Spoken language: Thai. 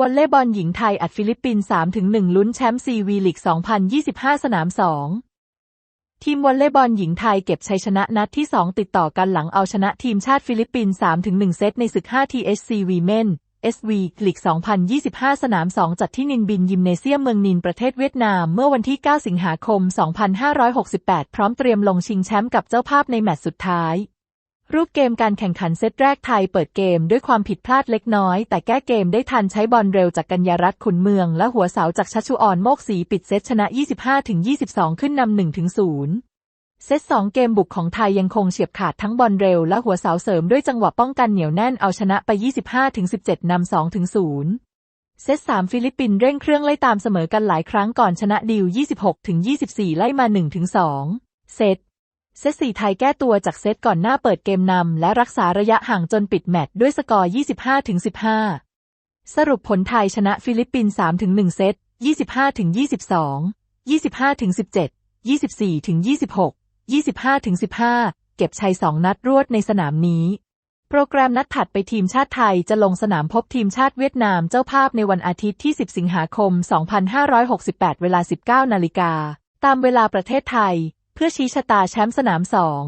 วอลเลย์บอลหญิงไทยอัดฟิลิปปินส์3-1 ลุ้นแชมป์ซีวีลีก 2025 สนาม 2 ทีมวอลเลย์บอลหญิงไทยเก็บชัยชนะนัดที่ 2 ติดต่อกันหลังเอาชนะทีมชาติฟิลิปปินส์3-1 เซตในศึก 5 THC Women SV ลีก 2025 สนาม 2 จัดที่นินบินยิมเนเซียมเมืองนินประเทศเวียดนาม เมื่อวันที่ 9 สิงหาคม 2568 พร้อมเตรียมลงชิงแชมป์กับเจ้าภาพในแมตช์สุดท้าย รูปเกมการแข่งขันเซตแรกไทยเปิดเกมด้วยความผิดพลาดเล็กน้อย แต่แก้เกมได้ทันใช้บอลเร็วจากกัญญารัตน์ขุนเมือง และหัวเสาจากชัชชุออนโมกศีปิดเซตชนะ 25-22 ขึ้นนำ1-0เซต2เกมบุกของไทยยังคงเฉียบขาดทั้งบอลเร็วและหัวเสาเสริมด้วยจังหวะป้องกันเหนียวแน่นเอาชนะไป 25-17 นำ 2-0 เซต3ฟิลิปปินส์เร่งเครื่องไล่ตามเสมอกันหลายครั้งก่อนชนะดิว 26-24 ไล่มา 1-2 เซต เซต4ไทยแก้ตัวจากเซตก่อนหน้าเปิดเกมนำและรักษาระยะห่างจนปิดแมตช์ด้วยสกอร์ 25-15 สรุปผลไทยชนะฟิลิปปินส์3-1 เซต 25-22 25-17 24-26 25-15 เก็บชัย 2 นัดรวดในสนามนี้ โปรแกรมนัดถัดไปทีมชาติไทยจะลงสนามพบทีมชาติเวียดนามเจ้าภาพในวันอาทิตย์ที่ 10 สิงหาคม 2568 เวลา 19 นาฬิกา ตามเวลาประเทศไทย เพื่อชี้ชะตาแชมป์สนามสอง